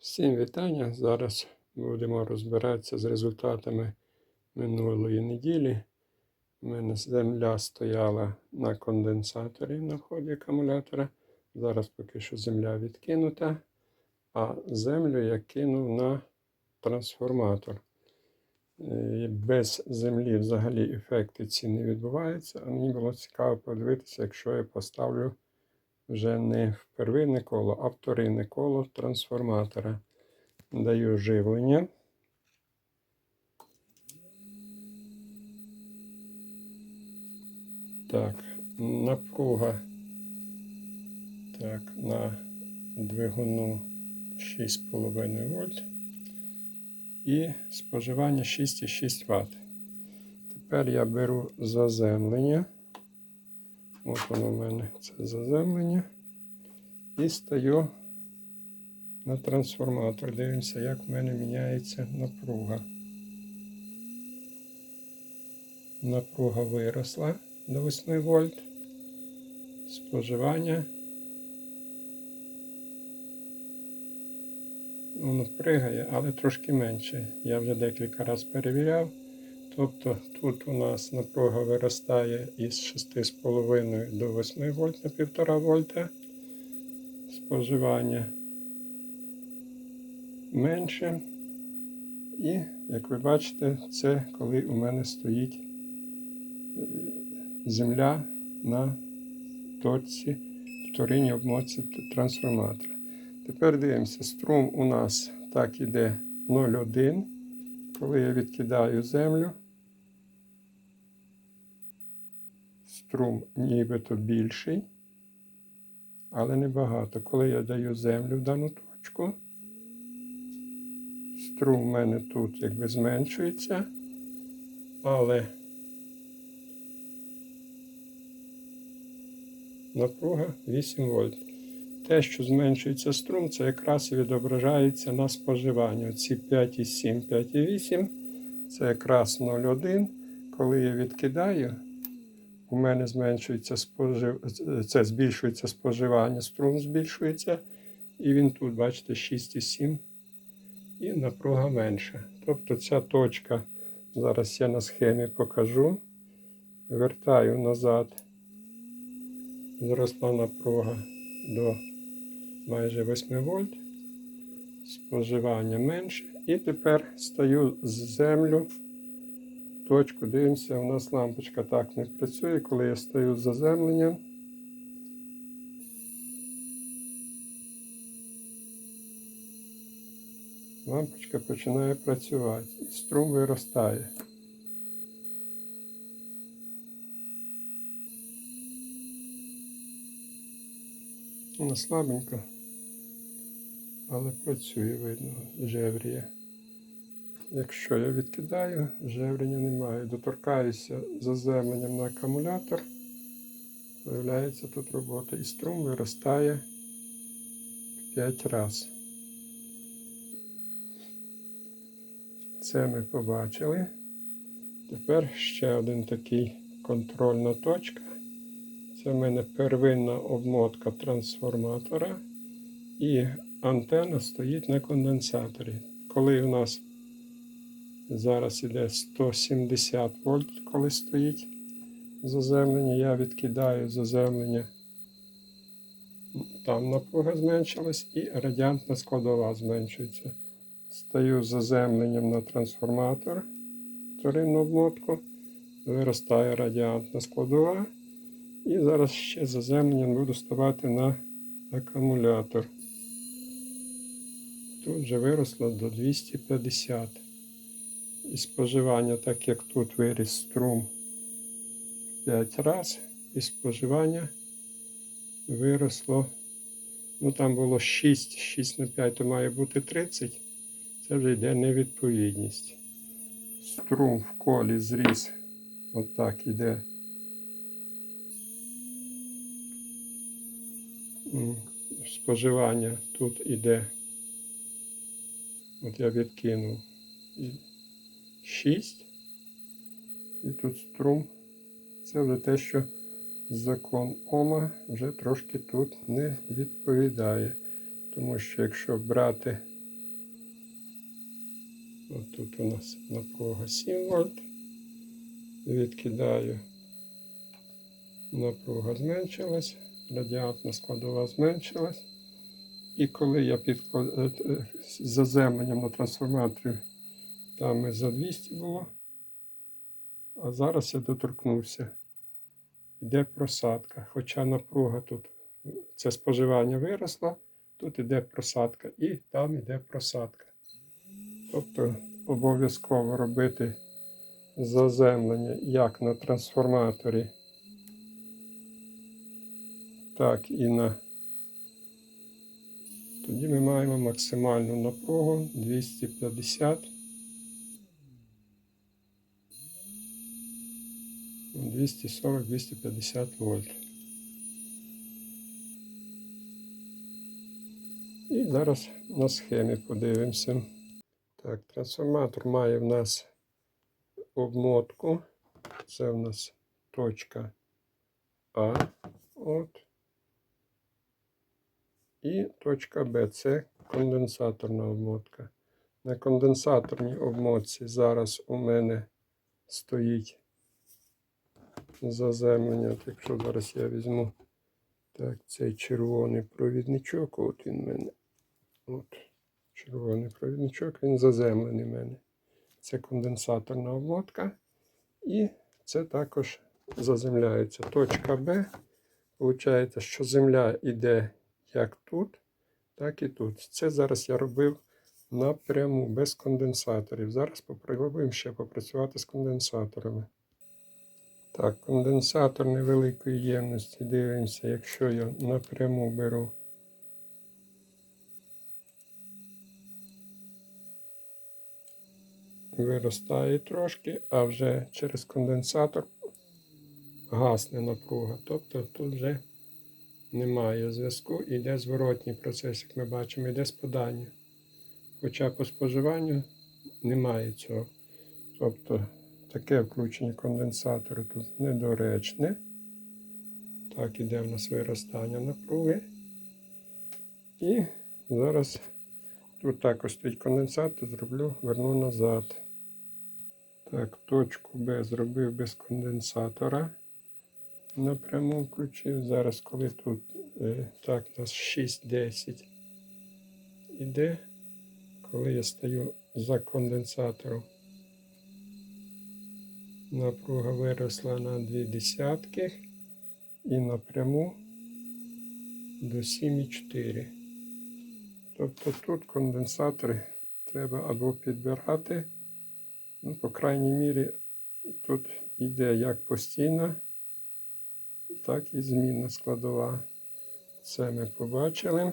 Всім вітання. Зараз будемо розбиратися з результатами минулої неділі. У мене земля стояла на конденсаторі на вході акумулятора. Зараз поки що земля відкинута, а землю я кинув на трансформатор. Е, Без землі взагалі ефекти ці не відбуваються. А мені було цікаво подивитися, якщо я поставлю вже не в первинне коло, а вторинне коло трансформатора. Даю живлення. Так, напруга. Так, на двигуну 6,5 вольт. І споживання 6,6 Вт. Тепер я беру заземлення. От воно в мене це заземлення. І стаю на трансформатор. Дивимося, як в мене міняється напруга. Напруга виросла до 8 вольт. Споживання. Воно пригає, але трошки менше. Я вже декілька разів перевіряв. Тобто тут у нас напруга виростає із 6,5 до 8 вольт на 1,5 вольта. Споживання менше. І, як ви бачите, це коли у мене стоїть е, земля на точці вторинній обмотці трансформатора. Тепер дивимося, струм у нас так іде 0,1. Коли я відкидаю землю, струм нібито більший, але небагато. Коли я даю землю в дану точку, струм в мене тут якби зменшується, але напруга 8 вольт. Те, що зменшується струм, це якраз і відображається на споживанні. Оці 5,7, 5,8 це якраз 0,1. Коли я відкидаю, у мене зменшується спожив... це збільшується споживання, струм збільшується. І він тут, бачите, 6,7 і напруга менша. Тобто ця точка, зараз я на схемі покажу. Вертаю назад, зросла напруга до майже 8 вольт, споживання менше. І тепер стаю з землю. Точку, дивимося, у нас лампочка так не працює, коли я стою з заземленням. Лампочка починає працювати і струм виростає. Вона слабенька, але працює, видно, жевріє. Якщо я відкидаю, жеврення немає. Доторкаюся заземленням на акумулятор, появляється тут робота. І струм виростає в 5 разів. Це ми побачили. Тепер ще один такий контрольна точка. Це в мене первинна обмотка трансформатора і антенна стоїть на конденсаторі. Коли у нас зараз іде 170 вольт, коли стоїть заземлення, я відкидаю заземлення. Там напруга зменшилась і радіантна складова зменшується. Стаю заземленням на трансформатор, вторинну обмотку, виростає радіантна складова. І зараз ще заземленням буду ставати на акумулятор. Тут вже виросло до 250. І споживання, так як тут виріс струм 5 разів, і споживання виросло. Ну там було 6, 6 на 5, то має бути 30. Це вже йде невідповідність. Струм в колі зріс. Отак От іде. Споживання тут іде. От я відкинув 6. І тут струм. Це вже те, що закон Ома вже трошки тут не відповідає. Тому що якщо брати От тут у нас напруга 7 вольт. Відкидаю. Напруга зменшилась, радіатна складова зменшилась. І коли я підкладаю з заземленням на трансформаторі, там і за 200 було. А зараз я доторкнувся. Йде просадка. Хоча напруга тут, це споживання виросло, тут йде просадка і там йде просадка. Тобто обов'язково робити заземлення як на трансформаторі, так і на. Тоді ми маємо максимальну напругу 250. 240-250 вольт. І зараз на схемі подивимося. Так, трансформатор має в нас обмотку. Це в нас точка А. От. І точка Б. Це конденсаторна обмотка. На конденсаторній обмотці зараз у мене стоїть заземлення. От Якщо зараз я візьму так, цей червоний провідничок, от він в мене. От, червоний провідничок, він заземлений в мене. Це конденсаторна обмотка. І це також заземляється. Точка Б. Получається, що земля йде як тут, так і тут. Це зараз я робив напряму без конденсаторів. Зараз попробуємо ще попрацювати з конденсаторами. Так, конденсатор невеликої ємності. Дивимося, якщо я напряму беру. Виростає трошки, а вже через конденсатор гасне напруга. Тобто тут вже немає зв'язку, іде зворотній процес, як ми бачимо, йде спадання. Хоча по споживанню немає цього. Тобто таке включення конденсатору тут недоречне. Так, іде в нас виростання напруги. І зараз тут також стоїть конденсатор, зроблю, верну назад. Так, точку Б зробив без конденсатора. Напряму включив. Зараз, коли тут е, так, у нас 6-10 іде, коли я стою за конденсатором. Напруга виросла на 2 десятки і напряму до 7,4. Тобто тут конденсатори треба або підбирати, ну, по крайній мірі, тут йде як постійна, так і змінна складова. Це ми побачили.